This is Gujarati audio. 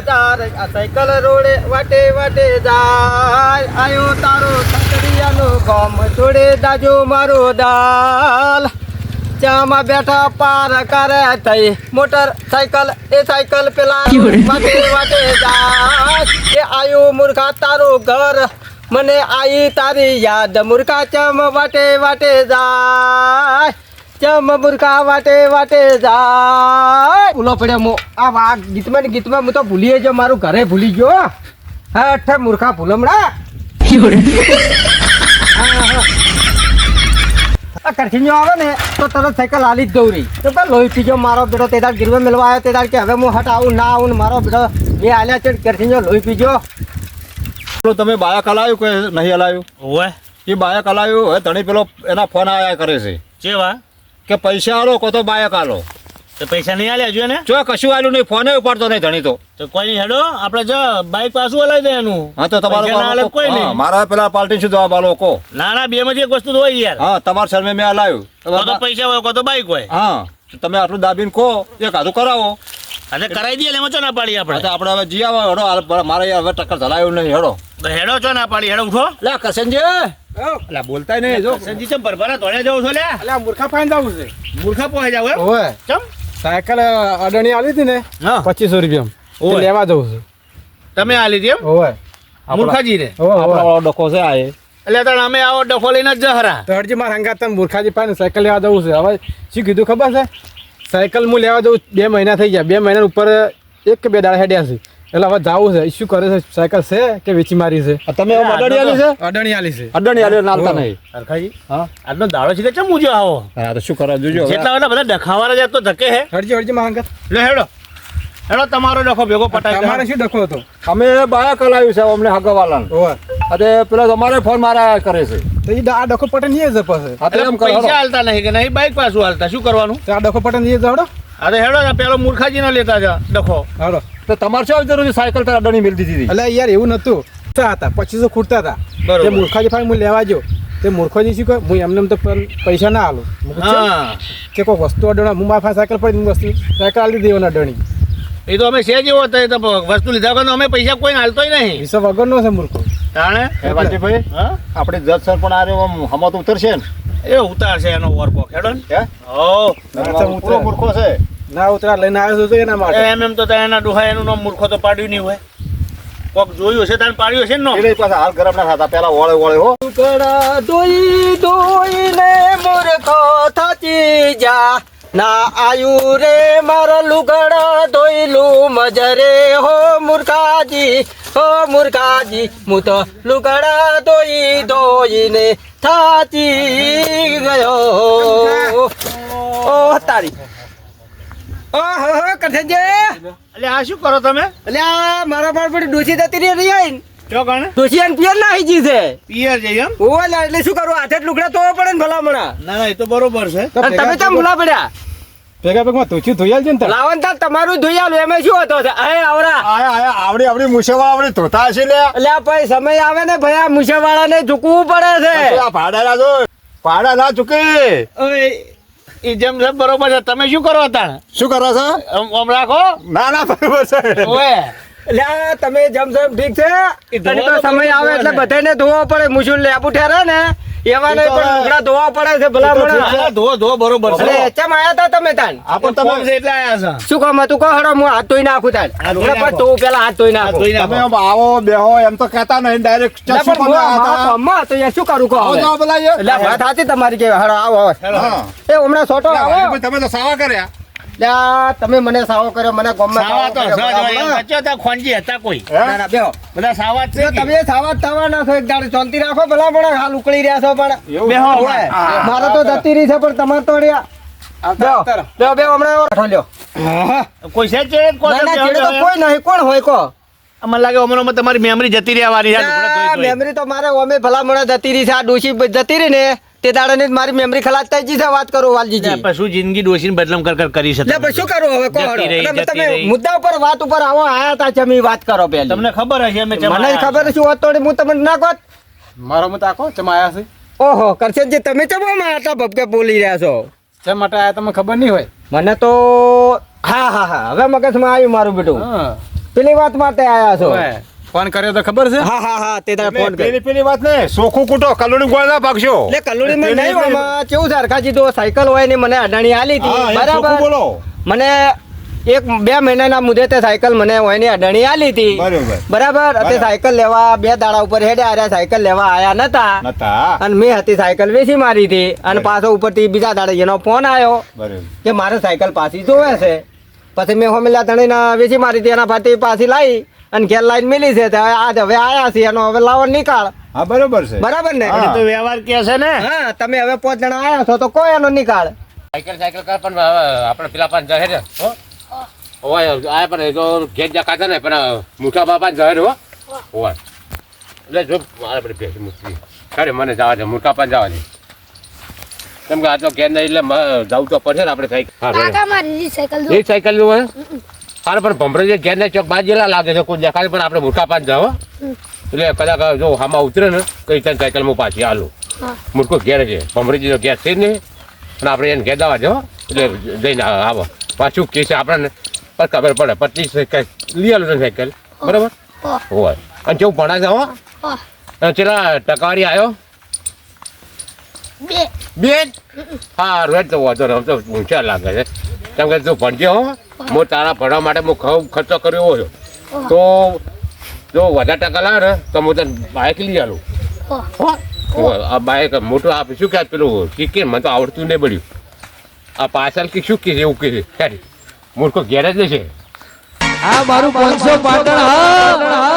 બજાર આ સાયકલ રોડે વાટે વાટે જાય. આયો તારો સકડિયાનો ગોમ છોડે દાજો મારો દાલ. ચામાં બેઠા પાર કરે થઈ મોટર સાયકલ એ સાયકલ પેલા વાટે વાટે જાય. એ આયો મૂર્ખા તારો ઘર મને આઈ તારી યાદ. મૂર્ખા ચમ વાટે વાટે જાય. ચમ મૂર્ખા વાટે વાટે જાય. ઉલો પડ્યો મો. આ વા ગીતમાં ને ગીતમાં હું તો ભૂલી ગયો મારું ઘરે ભૂલી ગયો. હા અઠે મૂર્ખા ભૂલમડા આ કરખીનો આવે ને તો તરત સાયકલ હાલી જ દઉં રહી તો પણ લોહી પીજો મારો બેટો તે દાડ ગીરવે મેળવા આવ્યો તે દાડ કે હવે હું હટ આવું ના આવું ને મારો બેટો બે હાલ્યા છે કરખીનો લોહી પીજો પેલો તમે બાયક હલાવ્યું કે નહીં હલાવ્યું ઓવે. એ બાયક હલાવ્યું હવે ધણી પેલો એના ફોન આયા કરે છે. ચેવા કે પૈસા આલો કો તો બાયક આલો. તો પૈસા નહીં આલે હજુ ને જો કશું આલું નહીં ફોને ઉપાડતો નહીં ધણી તો તો કોઈ નહીં હેડો આપણે જો બાઈક પાછું હલાવી દે એનું હા તો તમારો કોઈ નહીં. મારા પેલા પાર્ટી શું જવાબ આલો કો? ના ના બે માંથી એક વસ્તુ તો હોય યાર. હા તમારા શરમે મેં હલાવ્યું. કો તો પૈસા હોય કો તો બાઈક હોય. હા તમે આટલું દાબીને કહો એક હાથું કરાવો. અને કરાવી દઈએ એમાં ચો ના પાડી તો આપણે આપણે હવે જી આવો હેડો મારે યાર હવે ટક્કર ચલાવ્યું નહીં હેડો. હેડો ચો ના પાડી હેડો ઉઠો. લે કરશનજી એટલે બોલતા નહીં જો. સંજી ચમ ભરભરા તોડ્યા જાવ છો લે? અલા મૂર્ખા ફાઈન જાવ છે. મૂર્ખા પોહે જાવ ઓય ચમ? સાયકલ અડણી આલી હતી ને હા. પચીસો રૂપિયા ઓય. લેવા જાવ છું. તમે આ લીધી એમ? ઓય મૂર્ખાજી રે ઓય, આપણો ડખો છે આ એટલે તણ અમે આવો ડખો લઈને જ જહરા તો હરજી મારા હંગાત તમે મૂર્ખાજી પાસે સાયકલ લેવા જવું છે. હવે શું કીધું ખબર છે? સાયકલ હું લેવા જવું બે મહિના થઈ ગયા. બે મહિના ઉપર એક કે બે દાડા હેડ્યા છે. એટલે હવે જાવું છે. શું કરે છે. સાયકલ છે કે વેચી મારી છે? તમે અડાણી આલી છે? અડણી આલી છે. અડાણી આલી નાલતા નહીં. સરખાજી હા? આજનો દાડો છે કે ચમ મુજો આવો? હા તો શું કરવા જોજો. જેટલા બધા બધા ડખાવાળા જાય તો ધકે હે હરજી હરજી માંગત લે હેડો. હેડો તમારો ડખો ભેગો પટાઈ તમારે શું ડખો હતો? અમે બાયા કલાયું છે અમને હગવાલાન. અરે પેલા તમારે ફોન મારા કરે છે. તો એ આ ડખો પટન નહીં છે પછી? હા તો એમ કરો પૈસા હાલતા નહીં કે નહીં બાઈક પાછું હાલતા. શું કરવાનું? આ ડખો પટન નહીં જવડો અરે હેડો પેલો મૂર્ખાજી નો લેતા જા ડખો. હાલો તો તમારે શું જરૂર છે? સાયકલ તો અડાણી મેળ દીધી. હતી એટલે યાર એવું નતું ખૂટતા હતા પચીસો ખૂટતા હતા બરોબર. તે મૂર્ખાજી ફાઈ હું લેવા જો તે મૂર્ખોજી શું કહે? હું એમને એમ તો પૈસા ના આલું. કે કોઈ વસ્તુ અડણા હું મારા સાયકલ પડી વસ્તુ સાયકલ આલી દેવાના અડણી એ તો અમે છે જેવો હતો એ તો વસ્તુ લીધા વગર અમે પૈસા કોઈ હાલતો નહીં. વિશ્વ વગરનો છે મૂર્ખો. તાણે? હે વાલજીભાઈ હા? આપણે જજ સર પણ આરે આમ હમત ઉતરશે ને? એ ઉતાર છે એનો વરપોક હેડો ને? હે? ઓ ના, મૂર્ખો છે. ના ઉતરા લઈને આવ્યો છું એના માટે. એમ એમ તો એના ડોહા એનું નામ મૂર્ખો તો પાડ્યું નહીં હોય. કોક જોયું હશે તને પાડ્યું હશે ને. એટલે પાછા હાલ ગરમ ના થતા પેલા ઓળે ઓળે હો. કડા દોઈ ને મૂર્ખો થતી જા. ના આયુ રે મારા લુગડા લુ મજરે. હો મૂર્ખાજી હો મૂર્ખાજી હું તો લુગડા ધોઈ ધોઈને થાતી ગયો. ઓ તારી. ઓહો કઠેજે એટલે આ શું કરો તમે? એટલે આ મારા પર પડી ડોસી જતી રહી. જો કણે ડોસી પિયર ના જી છે. પિયર જઈ એમ? એટલે શું કરું? હાથે જ લુગડા તો પડે ને ભલામણા. ના ના એ તો બરોબર છે. તમે તો ભૂલા પડ્યા? ભેગા ભેગમાં તુચ્યું ધોઈ આલજો ને લાવન તાર તમારું ધોઈ આલું એમાં શું હતો? છે? અરે આવરા આયા આયા આવડી આવડી મુસેવા આવડી ધોતા છે લે એટલે ભાઈ સમય આવે ને ભાઈ આ મુસાવાળાને ઝૂકવું પડે છે. આ ભાડા ના જો ભાડા ના ચૂકે હવે એ જેમ છે બરોબર છે તમે શું કરો હતા? શું કરો છો? આમ રાખો. ના ના બરોબર છે. ઓએ એટલે તમે જેમ જેમ ઠીક છે તો તો સમય આવે એટલે બધાને ધોવો પડે. મુસુલ લેબુ ઠેરે ને એવા નહીં પણ લુગડા ધોવા પડે છે ભલા હા, ધો ધો બરોબર છે. ચમ આયા તા તમે તાન? આપણ તમે એટલે આયા છે. શું કામ હતું? કહો હડો હું હાથ ધોઈ નાખું તાન. પણ તો પેલા હાથ ધોઈ નાખું. ધોઈ નાખો. તમે આવો બેહો એમ તો કહેતા નહીં ડાયરેક્ટ એટલે પણ હું આ મારા તો એ શું કરું કહો આવો હવે? જાઓ એટલે વાત સાચી તમારી કે હડો આવો. એ હમણાં સોટો લે, આવો. તમે તો સાવા કર્યા. તમે મને સાવો કર્યો મને ગામમાં સાવા તો સજ હતા ખોંજી હતા કોઈ. ના, ના, બેહો. બધા સાવા છે તમે સાવા થવાના છો એક દાડે શાંતિ રાખો ભલા પણ હાલ ઉકળી રહ્યા છો પણ. બેહો. મારે તો જતી રહી છે પણ તમારે તો રહ્યા તો તમારી મેમરી જતી ધોઈ. મેમરી તો મારે ઓમે ભલા મળે જતી રહી છે આ ડોશી જતી રહી ને. તે દાડાને જ મારી મેમરી ખલાસ થઈ ગઈ છે વાત કરો વાલજીજી. એટલે જિંદગી ડોસીને બદલમ કર કર કરી શકે એટલે શું કરો હવે જતી તમે મુદ્દા ઉપર વાત ઉપર આવો આયા તા ચમી વાત કરો પહેલા. તમને ખબર હશે અમે મને ખબર છે વાત તોડી હું તમને ના કહો? મારો મત આખો ચમ આયા છે. ઓહો કરશનજી તમે ચમ મારા તા ભપકે બોલી રહ્યા છો. ચમ માટે આયા તમને ખબર નહીં હોય. મને તો હા હા હા હવે મગજમાં આવ્યું મારું બેટું. પેલી વાત માટે આયા છો. ઓય, ફોન કર્યો તો ખબર છે? હા હા હા તે તારે ફોન પેલી પેલી વાત ને સોખું કૂટો કલોડી ગોળ ના પાકશો એટલે કલોડી માં નહીં આમાં કેવું છે હરખાજી તો સાયકલ હોય ને મને અડાણી આલી હતી બરાબર. બોલો. મને એક બે મહિનાના મુદતે સાયકલ મને હોયની અડાણી આલી હતી. બરાબર. તે સાયકલ લેવા બે દાડા ઉપર હેડે આર્યા સાયકલ લેવા આયા નતા. નતા. અને મેં હતી સાયકલ વેચી મારી હતી. અને પાછો ઉપરથી બીજા દાડે એનો ફોન આવ્યો કે મારે સાયકલ પાછી જોવે છે. પછી મેં હોમેલા ધણીના વેચી મારી હતી એના ફાટી પાછી લાવી અને ઘેર લાઈન મિલી છે આજ હવે આયા છે એનો હવે લાવો નિકાળ. હા બરોબર છે. બરાબર ને. તો વ્યવહાર કે છે ને? હા તમે હવે પાંચ જણા આયા છો તો કોઈ એનો નિકાળ. સાયકલ સાયકલ કર પણ આપણે પેલા પાંચ જહે ને હો. ઓય આ પણ એ તો ઘેર જા કાતા ને પણ મુઠા બાપા જહે હો. ઓય. એટલે જો મારે બધી ભેંસ મૂકી ખરે મને જવા દે મુઠા પણ જવા દે. કેમ કે આ તો ઘેર નહીં એટલે જવું તો પડશે ને આપણે સાયકલ. હા સાયકલ એ સાયકલ અરે પણ ભમરે ઘેરને ને ચોક બાજેલા લાગે છે કોઈ દેખાય પણ આપણે મુઠા પાંચ જાવ એટલે કદાચ જો હામાં ઉતરે ને કઈ ત્યાં સાયકલ હું પાછી હાલો. મુઠકો ઘેર છે. ભમરેજી તો ઘેર છે જ નહીં અને આપણે એને ઘેર દવા જો એટલે જઈને આવો. પાછું કે છે આપણને પણ ખબર પડે પચીસ લઈ આલું ને સાયકલ. બરાબર. હોય. અને જેવું ભણા હા. અને ચેલા ટકાવારી આવ્યો બે. બે? હા રોજ તો વાંધો તો ઊંચા લાગે છે. કેમ કે તું ભણજે હો હું તારા ભણવા માટે હું ખૂબ ખર્ચો કર્યો હોય. તો જો વધારે ટકા લાવે ને તો હું તને બાઇક લઈ આલું. હો. આ બાઇક મોટું આ શું કે પેલું? કે મને તો આવડતું નહીં પડ્યું આ પાછળ કે શું કે છે એવું કે છે. મૂર્ખો ગેરેજ જ છે આ મારું પાંચસો પાટણ હા.